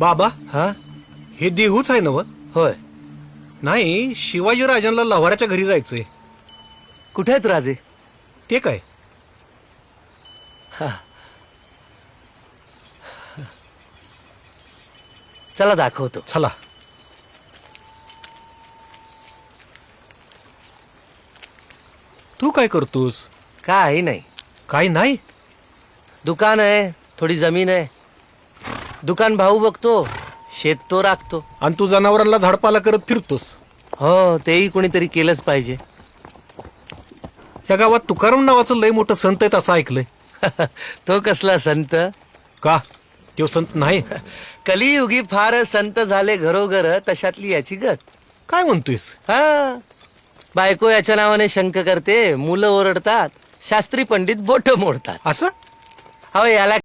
बाबा हा? हे देहूच आहे ना व? होय. नाही शिवाजी राजांना लव्हाराच्या घरी जायचंय. कुठे आहेत राजे? ते काय? चला दाखवतो. चला. तू काय करतोस? काही नाही. काय नाही? दुकान आहे थोडी जमीन आहे. दुकान भाऊ बघतो शेत तो राखतो. आणि तू जनावरांना झाडपाला करत फिरतोस. हो तेही कोणीतरी केलंच पाहिजे. या गावात तुकाराम नावाचं लय मोठं संत आहेत असं ऐकलंय. तो कसला संत? का? तो संत नाही? कलियुगी फार संत झाले घरोघर तशातली याची गत. काय म्हणतोयस? हा. बायको याच्या नावाने शंक करते मुलं ओरडतात शास्त्री पंडित बोट मोडतात. असं? अहो याला